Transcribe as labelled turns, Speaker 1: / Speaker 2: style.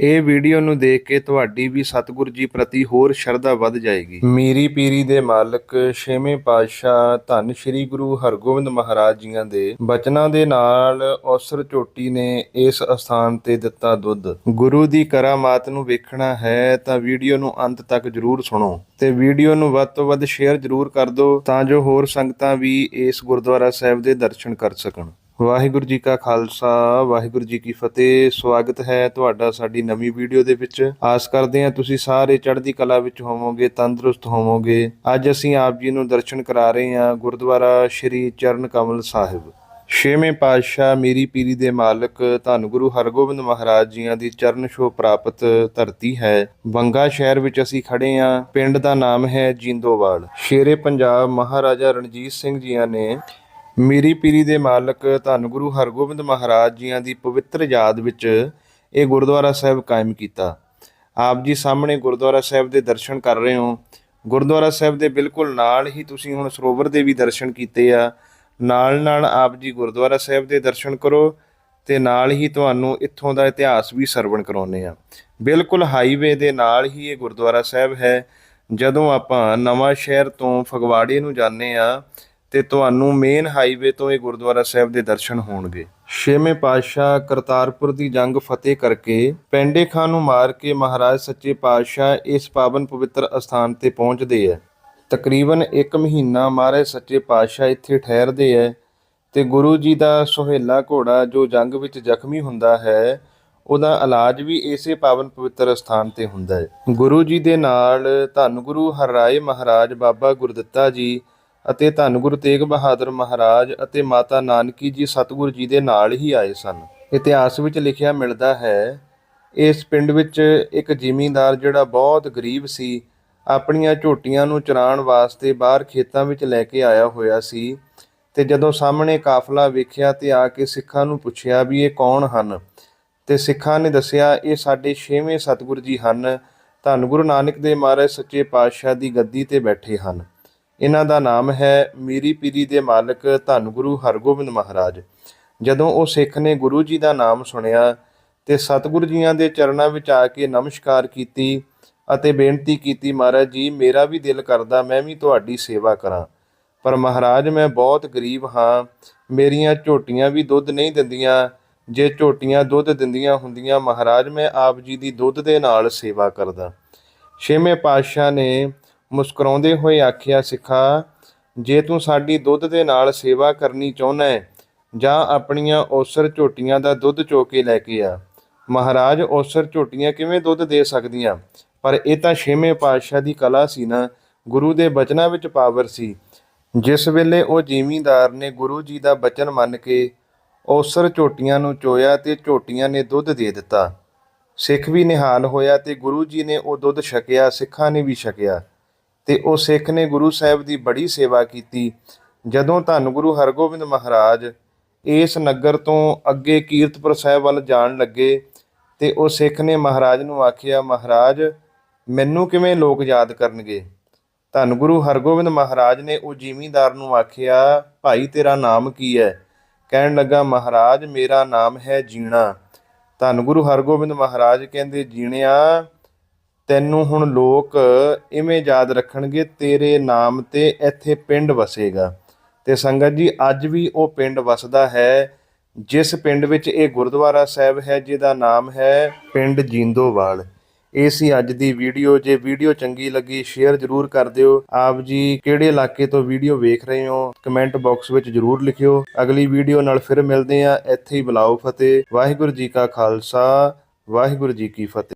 Speaker 1: ਇਹ ਵੀਡੀਓ ਨੂੰ ਦੇਖ ਕੇ ਤੁਹਾਡੀ ਵੀ ਸਤਿਗੁਰੂ ਜੀ ਪ੍ਰਤੀ ਹੋਰ ਸ਼ਰਧਾ ਵੱਧ ਜਾਏਗੀ। ਮੀਰੀ ਪੀਰੀ ਦੇ ਮਾਲਕ ਛੇਵੇਂ ਪਾਤਸ਼ਾਹ ਧੰਨ ਸ਼੍ਰੀ ਗੁਰੂ ਹਰਗੋਬਿੰਦ ਮਹਾਰਾਜ ਜੀਆਂ ਦੇ ਬਚਨਾਂ ਦੇ ਨਾਲ ਔਸਰ ਝੋਟੀ ਨੇ ਇਸ ਅਸਥਾਨ ਤੇ ਦਿੱਤਾ ਦੁੱਧ। ਗੁਰੂ ਦੀ ਕਰਾਮਾਤ ਨੂੰ ਵੇਖਣਾ ਹੈ ਤਾਂ ਵੀਡੀਓ ਨੂੰ ਅੰਤ ਤੱਕ ਜਰੂਰ ਸੁਣੋ ਤੇ ਵੀਡੀਓ ਨੂੰ ਵੱਧ ਤੋਂ ਵੱਧ ਸ਼ੇਅਰ ਜਰੂਰ ਕਰ ਦਿਓ ਤਾਂ ਜੋ ਹੋਰ ਸੰਗਤਾਂ ਵੀ ਇਸ ਗੁਰਦੁਆਰਾ ਸਾਹਿਬ ਦੇ ਦਰਸ਼ਨ ਕਰ ਸਕਣ। ਵਾਹਿਗੁਰੂ ਜੀ ਕਾ ਖਾਲਸਾ, ਵਾਹਿਗੁਰੂ ਜੀ ਕੀ ਫਤਿਹ। ਸਵਾਗਤ ਹੈ ਤੁਹਾਡਾ ਸਾਡੀ ਨਵੀਂ ਵੀਡੀਓ ਦੇ ਵਿੱਚ। ਆਸ ਕਰਦੇ ਹਾਂ ਤੁਸੀਂ ਸਾਰੇ ਚੜ੍ਹਦੀ ਕਲਾ ਵਿੱਚ ਹੋਵੋਗੇ, ਤੰਦਰੁਸਤ ਹੋਵੋਗੇ। ਅੱਜ ਅਸੀਂ ਆਪ ਜੀ ਨੂੰ ਦਰਸ਼ਨ ਕਰਾ ਰਹੇ ਹਾਂ ਗੁਰਦੁਆਰਾ ਸ਼੍ਰੀ ਚਰਨ ਕਮਲ ਸਾਹਿਬ। ਛੇਵੇਂ ਪਾਤਸ਼ਾਹ ਮੀਰੀ ਪੀਰੀ ਦੇ ਮਾਲਕ ਧੰਨ ਗੁਰੂ ਹਰਗੋਬਿੰਦ ਮਹਾਰਾਜ ਜੀਆਂ ਦੀ ਚਰਨ ਛੋਹ ਪ੍ਰਾਪਤ ਧਰਤੀ ਹੈ। ਬੰਗਾ ਸ਼ਹਿਰ ਵਿੱਚ ਅਸੀਂ ਖੜੇ ਹਾਂ। ਪਿੰਡ ਦਾ ਨਾਮ ਹੈ ਜਿੰਦੋਵਾਲ। ਸ਼ੇਰੇ ਪੰਜਾਬ ਮਹਾਰਾਜਾ ਰਣਜੀਤ ਸਿੰਘ ਜੀਆਂ ਨੇ ਮੀਰੀ ਪੀਰੀ ਦੇ ਮਾਲਕ ਧੰਨ ਗੁਰੂ ਹਰਗੋਬਿੰਦ ਮਹਾਰਾਜ ਜੀਆਂ ਦੀ ਪਵਿੱਤਰ ਯਾਦ ਵਿੱਚ ਇਹ ਗੁਰਦੁਆਰਾ ਸਾਹਿਬ ਕਾਇਮ ਕੀਤਾ। ਆਪ ਜੀ ਸਾਹਮਣੇ ਗੁਰਦੁਆਰਾ ਸਾਹਿਬ ਦੇ ਦਰਸ਼ਨ ਕਰ ਰਹੇ ਹੋ। ਗੁਰਦੁਆਰਾ ਸਾਹਿਬ ਦੇ ਬਿਲਕੁਲ ਨਾਲ ਹੀ ਤੁਸੀਂ ਹੁਣ ਸਰੋਵਰ ਦੇ ਵੀ ਦਰਸ਼ਨ ਕੀਤੇ ਆ। ਨਾਲ ਨਾਲ ਆਪ ਜੀ ਗੁਰਦੁਆਰਾ ਸਾਹਿਬ ਦੇ ਦਰਸ਼ਨ ਕਰੋ ਤੇ ਨਾਲ ਹੀ ਤੁਹਾਨੂੰ ਇੱਥੋਂ ਦਾ ਇਤਿਹਾਸ ਵੀ ਸਰਵਣ ਕਰਾਉਨੇ ਆ। ਬਿਲਕੁਲ ਹਾਈਵੇ ਦੇ ਨਾਲ ਹੀ ਇਹ ਗੁਰਦੁਆਰਾ ਸਾਹਿਬ ਹੈ। ਜਦੋਂ ਆਪਾਂ ਨਵਾਂ ਸ਼ਹਿਰ ਤੋਂ ਫਗਵਾੜੇ ਨੂੰ ਜਾਂਦੇ ਆ ਤੇ ਤੁਹਾਨੂੰ ਮੇਨ ਹਾਈਵੇ ਤੋਂ ਇਹ ਗੁਰਦੁਆਰਾ ਸਾਹਿਬ ਦੇ ਦਰਸ਼ਨ ਹੋਣਗੇ। ਛੇਵੇਂ ਪਾਤਸ਼ਾਹ ਕਰਤਾਰਪੁਰ ਦੀ ਜੰਗ ਫਤਿਹ ਕਰਕੇ ਪੈਂਡੇ ਖਾਂ ਨੂੰ ਮਾਰ ਕੇ ਮਹਾਰਾਜ ਸੱਚੇ ਪਾਤਸ਼ਾਹ ਇਸ ਪਾਵਨ ਪਵਿੱਤਰ ਅਸਥਾਨ ਤੇ ਪਹੁੰਚਦੇ ਆ ਤਕਰੀਬਨ 1 ਮਹੀਨਾ ਮਹਾਰਾਜ ਸੱਚੇ ਪਾਤਸ਼ਾਹ ਇੱਥੇ ਠਹਿਰਦੇ ਐ ਤੇ ਗੁਰੂ ਜੀ ਦਾ ਸੁਹੇਲਾ ਘੋੜਾ ਜੋ ਜੰਗ ਵਿੱਚ ਜ਼ਖਮੀ ਹੁੰਦਾ ਹੈ, ਉਹਦਾ ਇਲਾਜ ਵੀ ਇਸੇ ਪਾਵਨ ਪਵਿੱਤਰ ਸਥਾਨ ਤੇ ਹੁੰਦਾ ਹੈ ਗੁਰੂ ਜੀ ਦੇ ਨਾਲ ਧੰਨ ਗੁਰੂ ਹਰਰਾਏ ਮਹਾਰਾਜ ਬਾਬਾ ਗੁਰਦਿੱਤਾ ਜੀ ਅਤੇ ਧੰਨ ਗੁਰੂ ਤੇਗ ਬਹਾਦਰ ਮਹਾਰਾਜ ਅਤੇ ਮਾਤਾ ਨਾਨਕੀ ਜੀ ਸਤਿਗੁਰੂ ਜੀ ਦੇ ਨਾਲ ਹੀ ਆਏ ਸਨ। ਇਤਿਹਾਸ ਵਿੱਚ ਲਿਖਿਆ ਮਿਲਦਾ ਹੈ, ਇਸ ਪਿੰਡ ਵਿੱਚ ਇੱਕ ਜ਼ਿਮੀਂਦਾਰ ਜਿਹੜਾ ਬਹੁਤ ਗਰੀਬ ਸੀ, ਆਪਣੀਆਂ ਝੋਟੀਆਂ ਨੂੰ ਚਰਾਉਣ ਵਾਸਤੇ ਬਾਹਰ ਖੇਤਾਂ ਵਿੱਚ ਲੈ ਕੇ ਆਇਆ ਹੋਇਆ ਸੀ ਤੇ ਜਦੋਂ ਸਾਹਮਣੇ ਕਾਫਲਾ ਵੇਖਿਆ ਤੇ ਆ ਕੇ ਸਿੱਖਾਂ ਨੂੰ ਪੁੱਛਿਆ ਵੀ ਇਹ ਕੌਣ ਹਨ? ਤੇ ਸਿੱਖਾਂ ਨੇ ਦੱਸਿਆ, ਇਹ ਸਾਡੇ ਛੇਵੇਂ ਸਤਿਗੁਰੂ ਜੀ ਹਨ। ਧੰਨ ਗੁਰੂ ਨਾਨਕ ਦੇਵ ਮਹਾਰਾਜ ਸੱਚੇ ਪਾਤਸ਼ਾਹ ਦੀ ਗੱਦੀ ਤੇ ਬੈਠੇ ਹਨ। ਇਹਨਾਂ ਦਾ ਨਾਮ ਹੈ ਮੀਰੀ ਪੀਰੀ ਦੇ ਮਾਲਕ ਧੰਨ ਗੁਰੂ ਹਰਗੋਬਿੰਦ ਮਹਾਰਾਜ। ਜਦੋਂ ਉਹ ਸਿੱਖ ਨੇ ਗੁਰੂ ਜੀ ਦਾ ਨਾਮ ਸੁਣਿਆ ਤੇ ਸਤਿਗੁਰੂ ਜੀਆਂ ਦੇ ਚਰਨਾਂ ਵਿੱਚ ਆ ਕੇ ਨਮਸਕਾਰ ਕੀਤੀ ਅਤੇ ਬੇਨਤੀ ਕੀਤੀ, ਮਹਾਰਾਜ ਜੀ, ਮੇਰਾ ਵੀ ਦਿਲ ਕਰਦਾ ਮੈਂ ਵੀ ਤੁਹਾਡੀ ਸੇਵਾ ਕਰਾਂ। ਪਰ ਮਹਾਰਾਜ, ਮੈਂ ਬਹੁਤ ਗਰੀਬ ਹਾਂ। ਮੇਰੀਆਂ ਝੋਟੀਆਂ ਵੀ ਦੁੱਧ ਨਹੀਂ ਦਿੰਦੀਆਂ। ਜੇ ਝੋਟੀਆਂ ਦੁੱਧ ਦਿੰਦੀਆਂ ਹੁੰਦੀਆਂ, ਮਹਾਰਾਜ, ਮੈਂ ਆਪ ਜੀ ਦੀ ਦੁੱਧ ਦੇ ਨਾਲ ਸੇਵਾ ਕਰਦਾ। ਛੇਵੇਂ ਪਾਤਸ਼ਾਹ ਨੇ ਮੁਸਕਰਾਉਂਦੇ ਹੋਏ ਆਖਿਆ, ਸਿੱਖਾ, ਜੇ ਤੂੰ ਸਾਡੀ ਦੁੱਧ ਦੇ ਨਾਲ ਸੇਵਾ ਕਰਨੀ ਚਾਹੁੰਦਾ ਹੈ, ਜਾਂ ਆਪਣੀਆਂ ਔਸਰ ਝੋਟੀਆਂ ਦਾ ਦੁੱਧ ਚੋ ਕੇ ਲੈ ਕੇ ਆ। ਮਹਾਰਾਜ, ਔਸਰ ਝੋਟੀਆਂ ਕਿਵੇਂ ਦੁੱਧ ਦੇ ਸਕਦੀਆਂ? ਪਰ ਇਹ ਤਾਂ ਛੇਵੇਂ ਪਾਤਸ਼ਾਹ ਦੀ ਕਲਾ ਸੀ ਨਾ, ਗੁਰੂ ਦੇ ਬਚਨਾਂ ਵਿੱਚ ਪਾਵਰ ਸੀ। ਜਿਸ ਵੇਲੇ ਉਹ ਜ਼ਿਮੀਂਦਾਰ ਨੇ ਗੁਰੂ ਜੀ ਦਾ ਬਚਨ ਮੰਨ ਕੇ ਔਸਰ ਝੋਟੀਆਂ ਨੂੰ ਚੋਇਆ ਤੇ ਝੋਟੀਆਂ ਨੇ ਦੁੱਧ ਦੇ ਦਿੱਤਾ। ਸਿੱਖ ਵੀ ਨਿਹਾਲ ਹੋਇਆ ਤੇ ਗੁਰੂ ਜੀ ਨੇ ਉਹ ਦੁੱਧ ਛਕਿਆ, ਸਿੱਖਾਂ ਨੇ ਵੀ ਛਕਿਆ। ਤੇ ਉਹ ਸਿੱਖ ਨੇ ਗੁਰੂ ਸਾਹਿਬ ਦੀ ਬੜੀ ਸੇਵਾ ਕੀਤੀ। ਜਦੋਂ ਧੰਨ ਗੁਰੂ ਹਰਗੋਬਿੰਦ ਮਹਾਰਾਜ ਇਸ ਨਗਰ ਤੋਂ ਅੱਗੇ ਕੀਰਤਪੁਰ ਸਾਹਿਬ ਵੱਲ ਜਾਣ ਲੱਗੇ ਤੇ ਉਹ ਸਿੱਖ ਨੇ ਮਹਾਰਾਜ ਨੂੰ ਆਖਿਆ, ਮਹਾਰਾਜ, ਮੈਨੂੰ ਕਿਵੇਂ ਲੋਕ ਯਾਦ ਕਰਨਗੇ? ਧੰਨ ਗੁਰੂ ਹਰਗੋਬਿੰਦ ਮਹਾਰਾਜ ਨੇ ਉਹ ਜ਼ਿਮੀਂਦਾਰ ਨੂੰ ਆਖਿਆ, ਭਾਈ, ਤੇਰਾ ਨਾਮ ਕੀ ਹੈ? ਕਹਿਣ ਲੱਗਾ, ਮਹਾਰਾਜ, ਮੇਰਾ ਨਾਮ ਹੈ ਜੀਣਾ। ਧੰਨ ਗੁਰੂ ਹਰਗੋਬਿੰਦ ਮਹਾਰਾਜ ਕਹਿੰਦੇ, ਜੀਣਿਆ ਤੈਨੂੰ ਹੁਣ ਲੋਕ ਇਵੇਂ ਯਾਦ ਰੱਖਣਗੇ, ਤੇਰੇ ਨਾਮ ਤੇ ਇੱਥੇ ਪਿੰਡ ਵਸੇਗਾ। ਤੇ ਸੰਗਤ ਜੀ, ਅੱਜ ਵੀ ਉਹ ਪਿੰਡ ਵਸਦਾ ਹੈ, ਜਿਸ ਪਿੰਡ ਵਿੱਚ ਇਹ ਗੁਰਦੁਆਰਾ ਸਾਹਿਬ ਹੈ, ਜਿਹਦਾ ਨਾਮ ਹੈ ਪਿੰਡ ਜਿੰਦੋਵਾਲ। ਇਹ ਸੀ ਅੱਜ ਦੀ ਵੀਡੀਓ। ਜੇ ਵੀਡੀਓ ਚੰਗੀ ਲੱਗੀ, ਸ਼ੇਅਰ ਜਰੂਰ ਕਰ ਦਿਓ। ਆਪ ਜੀ, ਕਿਹੜੇ ਇਲਾਕੇ ਤੋਂ ਵੀਡੀਓ ਵੇਖ ਰਹੇ ਹੋ, ਕਮੈਂਟ ਬਾਕਸ ਵਿੱਚ ਜਰੂਰ ਲਿਖਿਓ। ਅਗਲੀ ਵੀਡੀਓ ਨਾਲ ਫਿਰ ਮਿਲਦੇ ਆ ਇੱਥੇ ਹੀ ਬੁਲਾਓ ਫਤਿਹ। ਵਾਹਿਗੁਰੂ ਜੀ ਕਾ ਖਾਲਸਾ, ਵਾਹਿਗੁਰੂ ਜੀ ਕੀ ਫਤਿਹ।